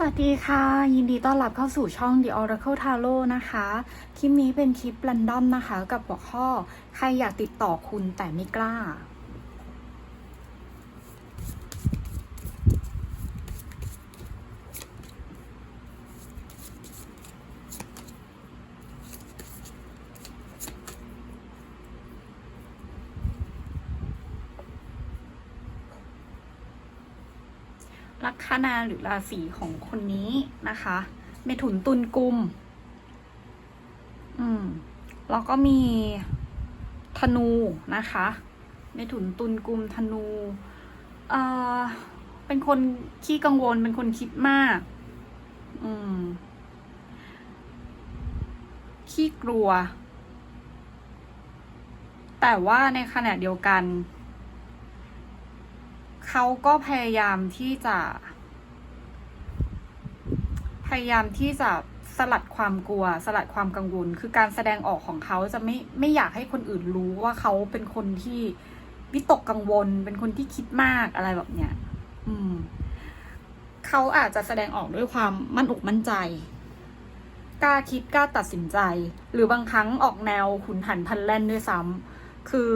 สวัสดีค่ะ ยินดีต้อนรับเข้าสู่ช่อง The Oracle Tarot นะคะ คลิปนี้เป็นคลิปรันดอมนะคะ กับหัวข้อ ใครอยากติดต่อคุณแต่ไม่กล้า ลัคนาหรือราศีของคนนี้นะคะ เมถุนตุลกุม อืม แล้วก็มีธนูนะคะ เมถุนตุลกุมธนู เอ่อ เป็นคนขี้กังวล เป็นคนคิดมาก อืม ขี้กลัว แต่ว่าในขณะเดียวกัน เขาก็พยายามที่จะ พยายามที่จะสลัดความกลัว สลัดความกังวล คือการแสดงออกของเขาจะไม่ไม่อยากให้คนอื่นรู้ว่าเขาเป็นคนที่วิตกกังวล เป็นคนที่คิดมากอะไรแบบเนี้ย อืม เขาอาจจะแสดงออกด้วยความมั่นอกมั่นใจ กล้าคิดกล้าตัดสินใจ หรือบางครั้งออกแนวขุนหันพันแล่นด้วยซ้ำคือ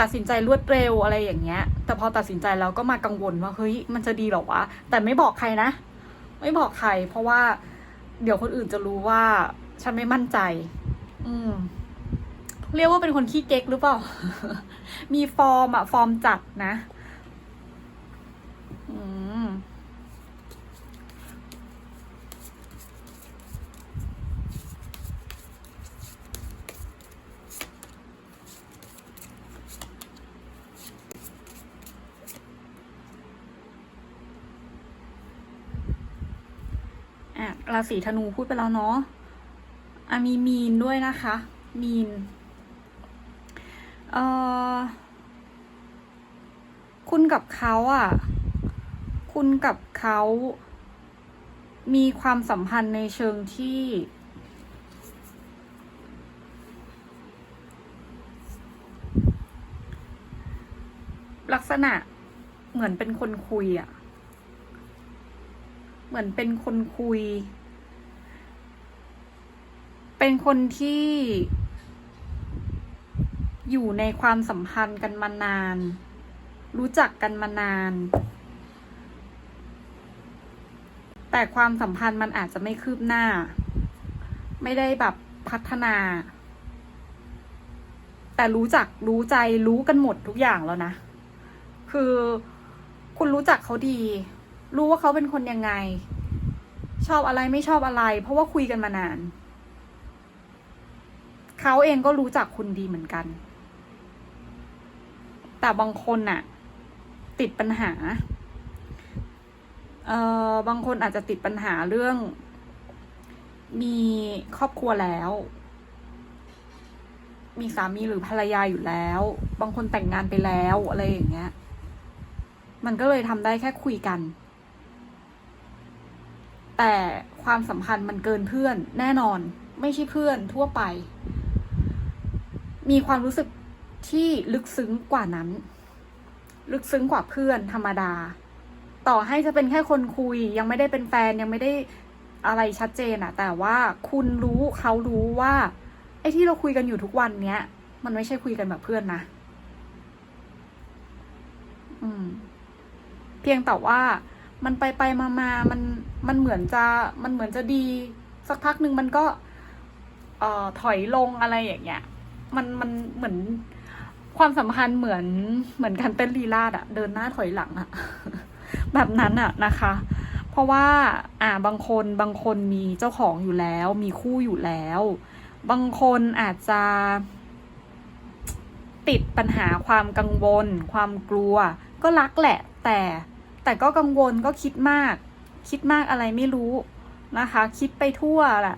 ตัดสินใจรวดเร็วอะไรอย่างเงี้ย แต่พอตัดสินใจแล้วก็มากังวลว่าเฮ้ยมันจะดีหรอวะ แต่ไม่บอกใครนะ ไม่บอกใคร เพราะว่าเดี๋ยวคนอื่นจะรู้ว่า ฉันไม่มั่นใจ อืม เรียกว่าเป็นคนขี้เก๊กหรือเปล่า มีฟอร์มอะฟอร์มจัดนะ อืม อะ ราศีธนูพูดไปแล้วเนาะอะมีมีนด้วยนะคะ มีน เอ่อ คุณกับเขาอะ คุณกับเขา มีความสัมพันธ์ในเชิงที่ลักษณะเหมือนเป็นคนคุยอะเหมือนเป็นคนคุย เป็นคนที่อยู่ในความสัมพันธ์กันมานาน รู้จักกันมานาน แต่ความสัมพันธ์มันอาจจะไม่คืบหน้า ไม่ได้แบบพัฒนา แต่รู้จักรู้ใจรู้กันหมดทุกอย่างแล้วนะ คือคุณรู้จักเขาดี รู้ว่าเขาเป็นคนยังไง ชอบอะไรไม่ชอบอะไร เพราะว่าคุยกันมานาน เขาเองก็รู้จักคุณดีเหมือนกัน แต่บางคนน่ะ ติดปัญหา เอ่อบางคนอาจจะติดปัญหาเรื่อง มีครอบครัวแล้ว มีสามีหรือภรรยาอยู่แล้ว บางคนแต่งงานไปแล้วอะไรอย่างเงี้ย มันก็เลยทำได้แค่คุยกัน แต่ความสัมพันธ์มันเกินเพื่อนแน่นอนไม่ใช่เพื่อนทั่วไป มีความรู้สึกที่ลึกซึ้งกว่านั้น ลึกซึ้งกว่าเพื่อนธรรมดา ต่อให้จะเป็นแค่คนคุย ยังไม่ได้เป็นแฟนยังไม่ได้อะไรชัดเจนอะแต่ว่าคุณรู้เขารู้ว่าไอ้ที่เราคุยกันอยู่ทุกวันเนี้ย มันไม่ใช่คุยกันแบบเพื่อนนะอืม เพียงแต่ว่ามันไปไปมามามันมันเหมือนจะมันเหมือนจะดี สักพักหนึ่งมันก็ เอ่อถอยลงอะไรอย่างเงี้ย มันมันเหมือนความสัมพันธ์เหมือนเหมือนการเต้นลีลาดอะเดินหน้าถอยหลังอะแบบนั้นอะนะคะ เพราะว่า อ่าบางคนบางคนมีเจ้าของอยู่แล้ว มีคู่อยู่แล้ว บางคนอาจจะติดปัญหาความกังวล ความกลัว ก็รักแหละ แต่แต่ก็กังวลก็คิดมาก คิดมากอะไรไม่รู้นะคะ คิดไปทั่วแหละ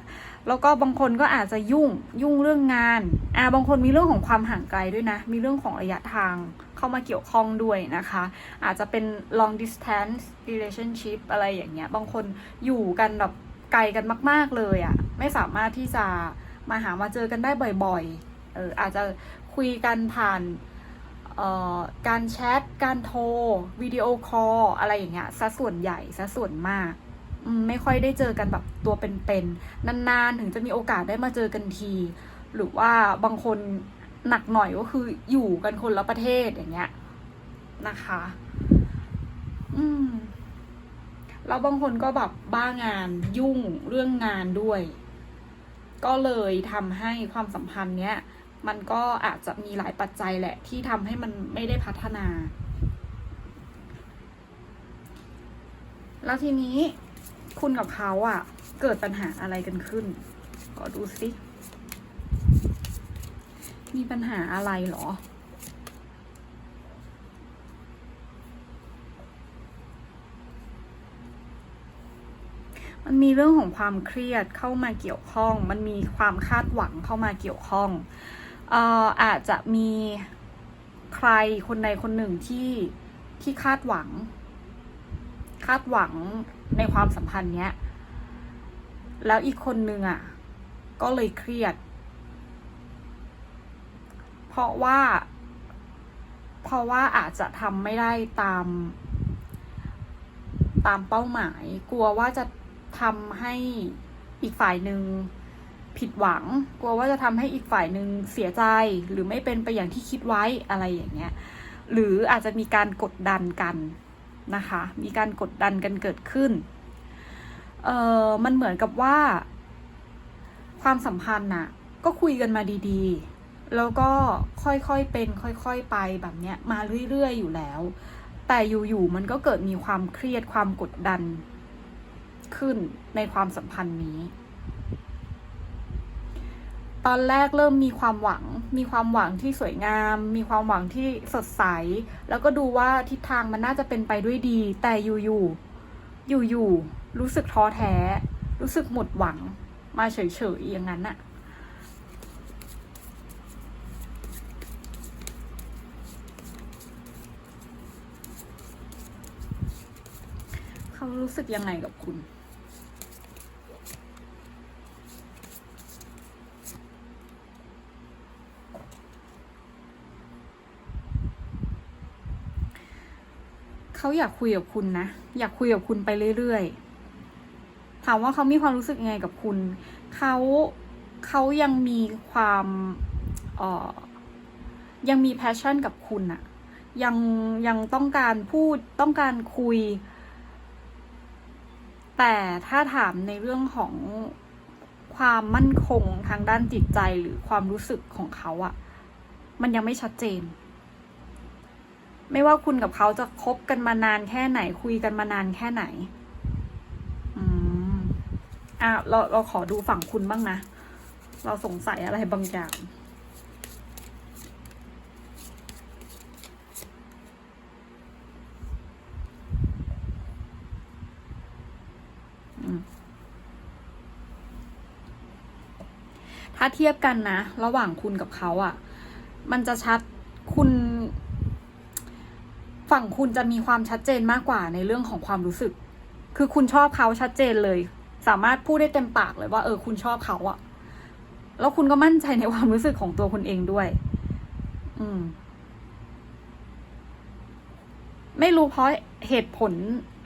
แล้วก็บางคนก็อาจจะยุ่งยุ่งเรื่องงานอ่าบางคนมีเรื่องของความห่างไกลด้วยนะ มีเรื่องของระยะทางเข้ามาเกี่ยวข้องด้วยนะคะ อาจจะเป็น long distance relationship อะไรอย่างเงี้ย บางคนอยู่กันแบบไกลกันมาก ๆเลยอะ่ะ ไม่สามารถที่จะมาหามาเจอกันได้บ่อยๆ เอออาจจะคุยกันผ่านเอ่อการแชท การโทร วิดีโอคอลอะไรอย่างเงี้ยซะส่วนใหญ่ซะส่วนมาก ไม่ค่อยได้เจอกันแบบตัวเป็นๆนานๆ ถึงจะมีโอกาสได้มาเจอกันที หรือว่าบางคนหนักหน่อยก็คืออยู่กันคนละประเทศอย่างเงี้ยนะคะ อืมแล้วบางคนก็แบบบ้างานยุ่งเรื่องงานด้วย ก็เลยทำให้ความสัมพันธ์เนี้ย มันก็อาจจะมีหลายปัจจัยแหละ ที่ทำให้มันไม่ได้พัฒนา แล้วทีนี้ คุณกับเขาอะ่ะ เกิดปัญหาอะไรกันขึ้น ก็ดูสิ มีปัญหาอะไรเหรอ มันมีเรื่องของความเครียดเข้ามาเกี่ยวข้อง มันมีความคาดหวังเข้ามาเกี่ยวข้องเอ่ออาจจะมีใครคนใดคนหนึ่งที่ที่คาดหวัง คาดหวังในความสัมพันธ์เนี้ย แล้วอีกคนนึงอะ ก็เลยเครียด เพราะว่า เพราะว่าอาจจะทำไม่ได้ตาม ตามเป้าหมาย กลัวว่าจะทำให้อีกฝ่ายหนึ่งผิดหวัง กลัวว่าจะทำให้อีกฝ่ายหนึ่งเสียใจ หรือไม่เป็นไปอย่างที่คิดไว้อะไรอย่างเงี้ย หรืออาจจะมีการกดดันกัน นะคะ มีการกดดันกันเกิดขึ้น เออมันเหมือนกับว่า ความสัมพันธ์น่ะ ก็คุยกันมาดีๆ แล้วก็ค่อยๆเป็น ค่อยๆไปแบบเนี้ยมาเรื่อยๆอยู่แล้ว แต่อยู่ๆมันก็เกิดมีความเครียดความกดดันขึ้นในความสัมพันธ์นี้ ตอนแรกเริ่มมีความหวัง มีความหวังที่สวยงาม มีความหวังที่สดใส แล้วก็ดูว่าทิศทางมันน่าจะเป็นไปด้วยดี แต่อยู่ๆ อยู่ๆ รู้สึกท้อแท้ รู้สึกหมดหวัง มาเฉยๆ อย่างนั้นน่ะเขารู้สึกยังไงกับคุณ เขาอยากคุยกับคุณนะ อยากคุยกับคุณไปเรื่อยๆ ถามว่าเขามีความรู้สึกยังไงกับคุณ เขาเขายังมีความเอ่อยังมีแพชชั่นกับคุณอะยังยังต้องการพูดต้องการคุย แต่ถ้าถามในเรื่องของความมั่นคงทางด้านจิตใจหรือความรู้สึกของเขาอะมันยังไม่ชัดเจน ไม่ว่าคุณกับเขาจะคบกันมานานแค่ไหน คุยกันมานานแค่ไหน อืมอะเราเราขอดูฝั่งคุณบ้างนะ เราสงสัยอะไรบางอย่างถ้าเทียบกันนะ ระหว่างคุณกับเขาอะ่ะ มันจะชัด ฝั่งคุณจะมีความชัดเจนมากกว่าในเรื่องของความรู้สึก คือคุณชอบเขาชัดเจนเลย สามารถพูดได้เต็มปากเลยว่าเออคุณชอบเขาอะแล้วคุณก็มั่นใจในความรู้สึกของตัวคุณเองด้วย อืม ไม่รู้เพราะเหตุผล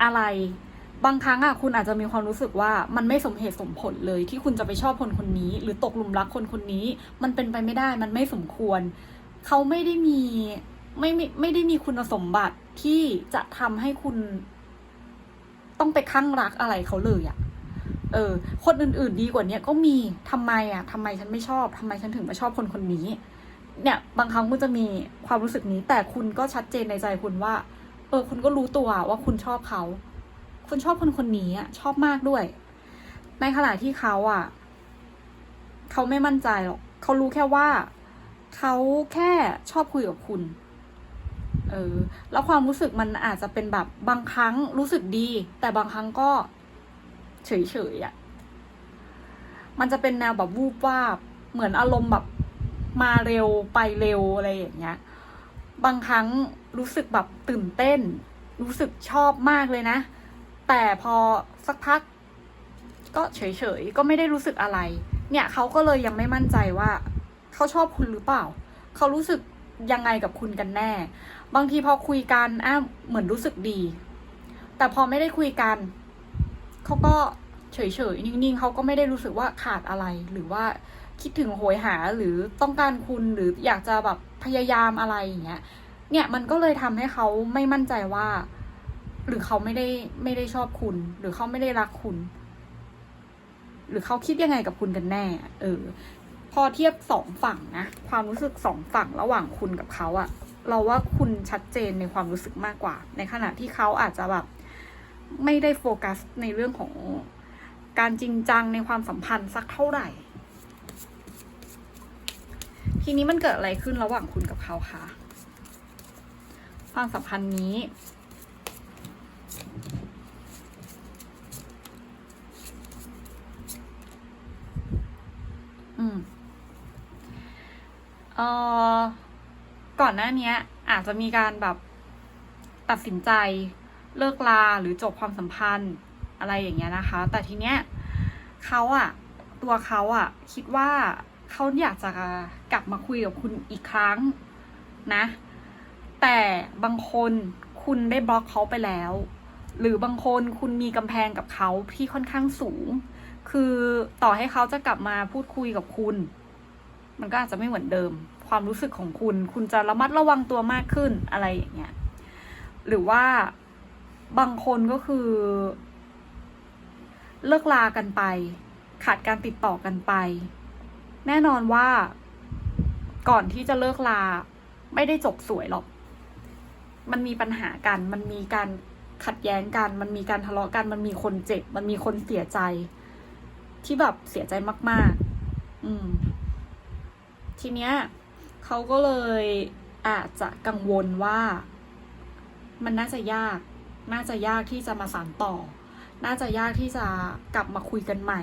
อะไร บางครั้งอะคุณอาจจะมีความรู้สึกว่ามันไม่สมเหตุสมผลเลย ที่คุณจะไปชอบคนคนนี้ หรือตกหลุมรักคนคนนี้ มันเป็นไปไม่ได้ มันไม่สมควร เขาไม่ได้มี ไม่ไม่ไม่ได้มีคุณสมบัติที่จะทำให้คุณต้องไปข้างรักอะไรเขาเลยอะเออ คนอื่น ๆ ดีกว่าเนี้ยก็มีทำไมอะทำไมฉันไม่ชอบทำไมฉันถึงมาชอบคนคนนี้ เนี่ย บางครั้งคุณจะมีความรู้สึกนี้ แต่คุณก็ชัดเจนในใจคุณว่า เออ คุณก็รู้ตัวว่าคุณชอบเขา คุณชอบคนคนนี้อะชอบมากด้วย ในขณะที่เขาอะ เขาไม่มั่นใจหรอก เขารู้แค่ว่า เขาแค่ชอบคุยกับคุณ เออ แล้วความรู้สึกมันอาจจะเป็นแบบบางครั้งรู้สึกดี แต่บางครั้งก็ เฉยๆอะ่ะ มันจะเป็นแนวแบบวูบวาบ เหมือนอารมณ์แบบมาเร็วไปเร็วอะไรอย่างเงี้ย บางครั้งรู้สึกแบบตื่นเต้น รู้สึกชอบมากเลยนะ แต่พอสักพัก ก็เฉยๆก็ไม่ได้รู้สึกอะไร เนี่ยเขาก็เลยยังไม่มั่นใจว่า เขาชอบคุณหรือเปล่า เขารู้สึก ยังไงกับคุณกันแน่ บางทีพอคุยกันอ้าเหมือนรู้สึกดี แต่พอไม่ได้คุยกันเขาก็เฉยๆนิ่งๆเขาก็ไม่ได้รู้สึกว่าขาดอะไรหรือว่าคิดถึงโหยหาหรือต้องการคุณหรืออยากจะแบบพยายามอะไรอย่างเงี้ย เนี่ยมันก็เลยทำให้เขาไม่มั่นใจว่า หรือเขาไม่ได้ไม่ได้ชอบคุณ หรือเขาไม่ได้รักคุณ หรือเขาคิดยังไงกับคุณกันแน่ เออ พอเทียบสองฝั่งนะ ความรู้สึกสองฝั่งระหว่างคุณกับเขาอะเราว่าคุณชัดเจนในความรู้สึกมากกว่า ในขณะที่เขาอาจจะแบบไม่ได้โฟกัสในเรื่องของการจริงจังในความสัมพันธ์สักเท่าไหร่ ทีนี้มันเกิดอะไรขึ้นระหว่างคุณกับเขาคะความสัมพันธ์นี้ เออก่อนหน้านี้อาจจะมีการแบบตัดสินใจเลิกลาหรือจบความสัมพันธ์อะไรอย่างเงี้ยนะคะ แต่ทีเนี้ยเขาอะตัวเขาอะคิดว่าเขาอยากจะกลับมาคุยกับคุณอีกครั้งนะ แต่บางคนคุณได้บล็อกเขาไปแล้ว หรือบางคนคุณมีกำแพงกับเขาที่ค่อนข้างสูง คือต่อให้เขาจะกลับมาพูดคุยกับคุณ มันก็อาจจะไม่เหมือนเดิม ความรู้สึกของคุณ คุณจะระมัดระวังตัวมากขึ้นอะไรอย่างเงี้ย หรือว่าบางคนก็คือ เลิกลากันไป ขาดการติดต่อกันไป แน่นอนว่าก่อนที่จะเลิกลา ไม่ได้จบสวยหรอก มันมีปัญหากัน มันมีการขัดแย้งกัน มันมีการทะเลาะกัน มันมีคนเจ็บ มันมีคนเสียใจ ที่แบบเสียใจมาก ๆ อืม ทีเนี้ยเขาก็เลยอาจจะกังวลว่า มันน่าจะยาก น่าจะยากที่จะมาสานต่อ น่าจะยากที่จะกลับมาคุยกันใหม่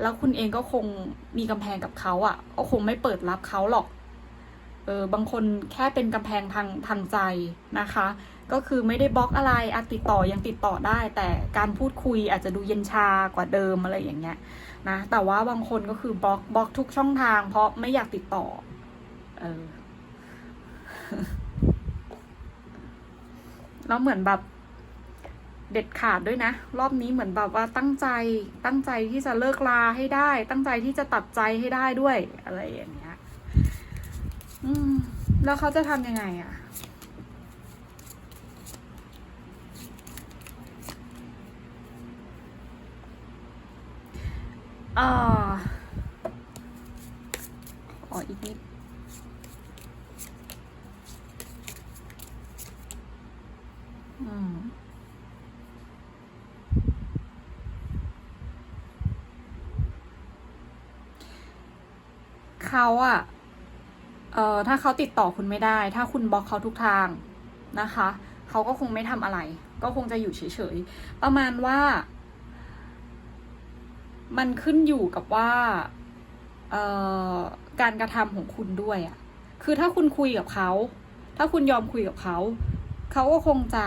แล้วคุณเองก็คงมีกำแพงกับเขาอะ่ะก็คงไม่เปิดรับเขาหรอก เออบางคนแค่เป็นกำแพงทางทางใจนะคะ ก็คือไม่ได้บล็อกอะไรอะติดต่อยังติดต่อได้ แต่การพูดคุยอาจจะดูเย็นชากว่าเดิมอะไรอย่างเงี้ยนะแต่ว่าบางคนก็คือบล็อกบล็อกทุกช่องทาง เพราะไม่อยากติดต่อเออแล้วเหมือนแบบเด็ดขาดด้วยนะ รอบนี้เหมือนแบบว่าตั้งใจตั้งใจที่จะเลิกลาให้ได้ ตั้งใจที่จะตัดใจให้ได้ด้วยอะไรอย่างเงี้ย อืม แล้วเขาจะทำยังไงอะ่ะ อ่าอ๋ออีกนิดอืมเขาอะ อ่อถ้าเขาติดต่อคุณไม่ได้ ถ้าคุณบล็อกเขาทุกทางนะคะเขาก็คงไม่ทำอะไร ก็คงจะอยู่เฉยๆ ประมาณว่า มันขึ้นอยู่กับว่าเอ่อการกระทำของคุณด้วยอะคือถ้าคุณคุยกับเขา ถ้าคุณยอมคุยกับเขา เขาก็คงจะ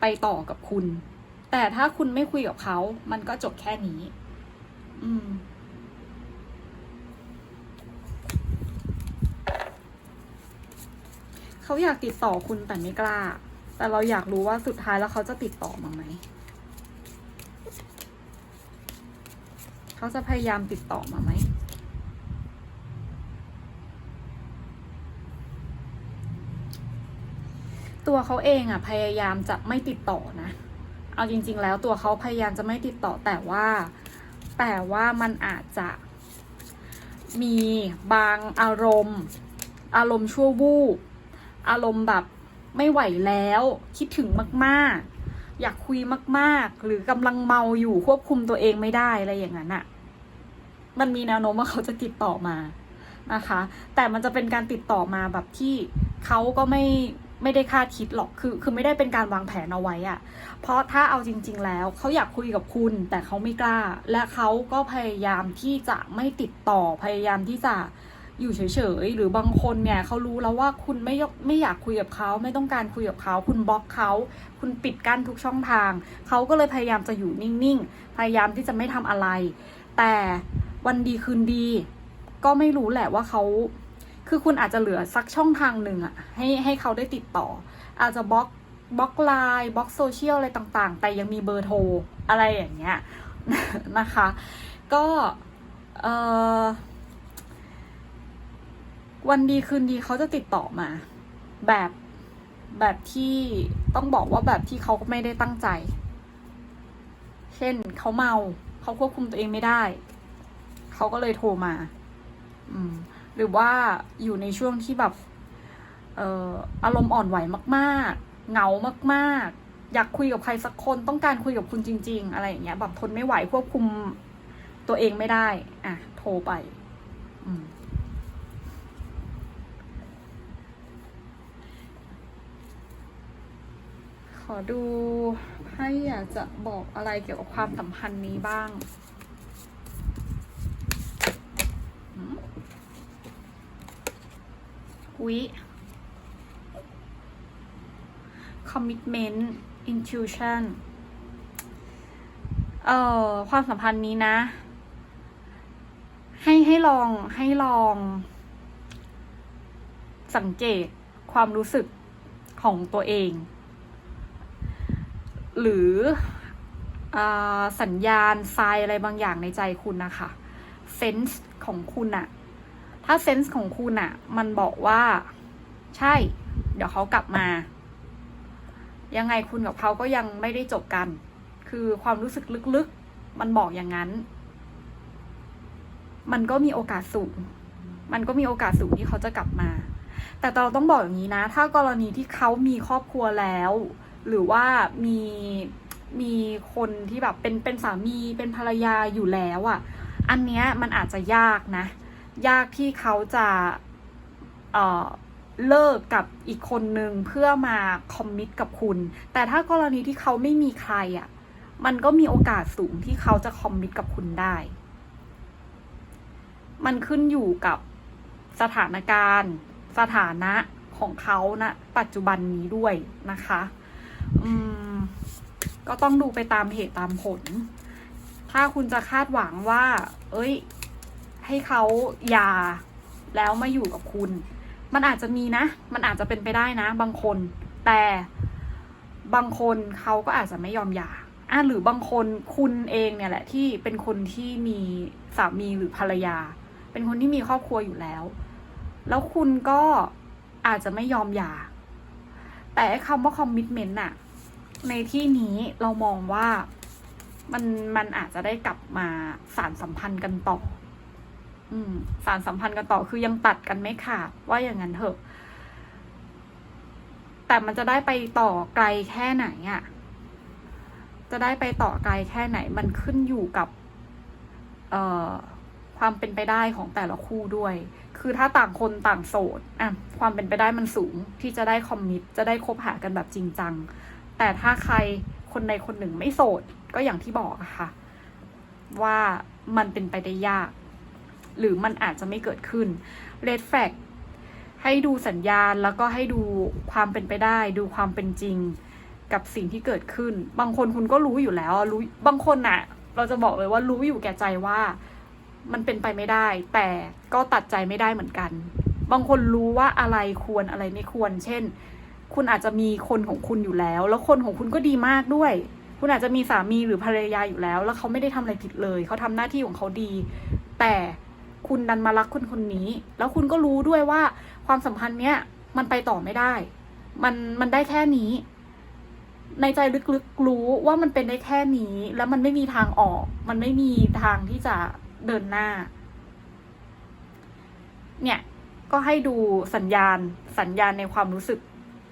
ไปต่อกับคุณ แต่ถ้าคุณไม่คุยกับเขา มันก็จบแค่นี้ อืม เขาอยากติดต่อคุณแต่ไม่กล้า แต่เราอยากรู้ว่าสุดท้ายแล้วเขาจะติดต่อมาไหม เขาจะพยายามติดต่อมาไหม ตัวเขาเองอะพยายามจะไม่ติดต่อนะ เอาจริง ๆ แล้วตัวเขาพยายามจะไม่ติดต่อแต่ว่า แต่ว่ามันอาจจะมีบางอารมณ์ อารมณ์ชั่ววูบ อารมณ์แบบไม่ไหวแล้ว คิดถึงมาก ๆ อยากคุยมาก ๆ หรือกำลังเมาอยู่ควบคุมตัวเองไม่ได้อะไรอย่างนั้นอะมันมีแนวโน้มว่าเขาจะติดต่อมานะคะ แต่มันจะเป็นการติดต่อมาแบบที่เขาก็ไม่ไม่ได้คาดคิดหรอก คือ คือไม่ได้เป็นการวางแผนเอาไว้อะเพราะถ้าเอาจริง ๆ แล้วเขาอยากคุยกับคุณ แต่เขาไม่กล้า และเขาก็พยายามที่จะไม่ติดต่อ พยายามที่จะ อยู่เฉยๆ หรือบางคนเนี่ยเขารู้แล้วว่าคุณไม่ไม่อยากคุยกับเขาไม่ต้องการคุยกับเขา คุณบล็อกเขา คุณปิดกั้นทุกช่องทาง เขาก็เลยพยายามจะอยู่นิ่งๆ พยายามที่จะไม่ทำอะไร แต่วันดีคืนดี ก็ไม่รู้แหละว่าเขาคือคุณอาจจะเหลือสักช่องทางหนึ่งอะให้ให้เขาได้ติดต่อ อาจจะบล็อกบล็อกไลน์บล็อกโซเชียลอะไรต่างๆ แต่ยังมีเบอร์โทรอะไรอย่างเงี้ยนะคะ ก็เออ วันดีคืนดีเขาจะติดต่อมา แบบแบบที่ต้องบอกว่าแบบที่เขาก็ไม่ได้ตั้งใจ เช่นเขาเมาเขาควบคุมตัวเองไม่ได้ เขาก็เลยโทรมา อืม หรือว่าอยู่ในช่วงที่แบบเอ่ออารมณ์อ่อนไหวมาก ๆ เหงามากๆ อยากคุยกับใครสักคนต้องการคุยกับคุณจริง ๆ อะไรอย่างเงี้ย แบบทนไม่ไหวควบคุมตัวเองไม่ได้ อะ โทรไป อืม ขอดูให้อยากจะบอกอะไรเกี่ยวกับความสัมพันธ์นี้บ้างอุ๊ย commitment intuition เอ่อ ความสัมพันธ์นี้นะ ให้ให้ลองให้ลอง สังเกตความรู้สึกของตัวเอง หรืออสัญญาณทรายอะไรบางอย่างในใจคุณนะคะเซนส์ของคุณอะถ้าเซนส์ของคุณอะมันบอกว่า ใช่ เดี๋ยวเขากลับมา ยังไงคุณกับเขาก็ยังไม่ได้จบกัน คือความรู้สึกลึกๆ มันบอกอย่างนั้น มันก็มีโอกาสสูง มันก็มีโอกาสสูงที่เขาจะกลับมา แต่เราต้องบอกอย่างนี้นะ ถ้ากรณีที่เขามีครอบครัวแล้ว หรือว่ามีมีคนที่แบบเป็นเป็นสามีเป็นภรรยาอยู่แล้วอะ่ะ อันเนี้ยมันอาจจะยากนะ ยากที่เขาจะเอ่อเลิกกับอีกคนนึงเพื่อมาคอมมิตกับคุณ แต่ถ้ากรณีที่เขาไม่มีใครอะ่ะ มันก็มีโอกาสสูงที่เขาจะคอมมิตกับคุณได้ มันขึ้นอยู่กับสถานการณ์ สถานะของเขาณนะปัจจุบันนี้ด้วยนะคะ ก็ต้องดูไปตามเหตุตามผล ถ้าคุณจะคาดหวังว่า เอ้ย ให้เขาย่าแล้วมาอยู่กับคุณ มันอาจจะมีนะ มันอาจจะเป็นไปได้นะ บางคน แต่บางคนเขาก็อาจจะไม่ยอมหย่าอะหรือบางคนคุณเองเนี่ยแหละที่เป็นคนที่มีสามีหรือภรรยา เป็นคนที่มีครอบครัวอยู่แล้ว แล้วคุณก็อาจจะไม่ยอมหย่า แต่คำว่าคอมมิชเมนต์อะในที่นี้เรามองว่ามันมันอาจจะได้กลับมาสารสัมพันธ์กันต่อ อืม สารสัมพันธ์กันต่อคือยังตัดกันไม่ขาดว่าอย่างนั้นเถอะ แต่มันจะได้ไปต่อไกลแค่ไหนอะ จะได้ไปต่อไกลแค่ไหน มันขึ้นอยู่กับ เอ่อ ความเป็นไปได้ของแต่ละคู่ด้วย คือถ้าต่างคนต่างโสดอะความเป็นไปได้มันสูงที่จะได้คอมมิตจะได้คบหากันแบบจริงจัง แต่ถ้าใครคนใดคนหนึ่งไม่โสดก็อย่างที่บอกอะค่ะ ว่ามันเป็นไปได้ยาก หรือมันอาจจะไม่เกิดขึ้น red flag ให้ดูสัญญาณแล้วก็ให้ดูความเป็นไปได้ ดูความเป็นจริงกับสิ่งที่เกิดขึ้น บางคนคุณก็รู้อยู่แล้วรู้บางคนน่ะเราจะบอกเลยว่ารู้อยู่แก่ใจว่า มันเป็นไปไม่ได้ แต่ก็ตัดใจไม่ได้เหมือนกัน บางคนรู้ว่าอะไรควรอะไรไม่ควร เช่น คุณอาจจะมีคนของคุณอยู่แล้ว แล้วคนของคุณก็ดีมากด้วย คุณอาจจะมีสามีหรือภรรยาอยู่แล้ว แล้วเขาไม่ได้ทำอะไรผิดเลย เขาทำหน้าที่ของเขาดี แต่คุณดันมารักคนคนนี้ แล้วคุณก็รู้ด้วยว่าความสัมพันธ์เนี้ยมันไปต่อไม่ได้ มันมันได้แค่นี้ ในใจลึกๆรู้ว่ามันเป็นได้แค่นี้ แล้วมันไม่มีทางออก มันไม่มีทางที่จะ เดินหน้า เนี่ยก็ให้ดูสัญญาณสัญญาณในความรู้สึก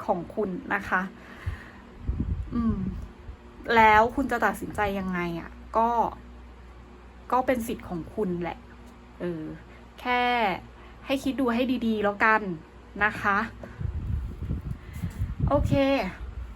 ของคุณนะคะ อืม แล้วคุณจะตัดสินใจยังไงอะ่ะ ก็ ก็เป็นสิทธิ์ของคุณแหละ เออ แค่ให้คิดดูให้ดีๆ แล้วกันนะคะ โอเค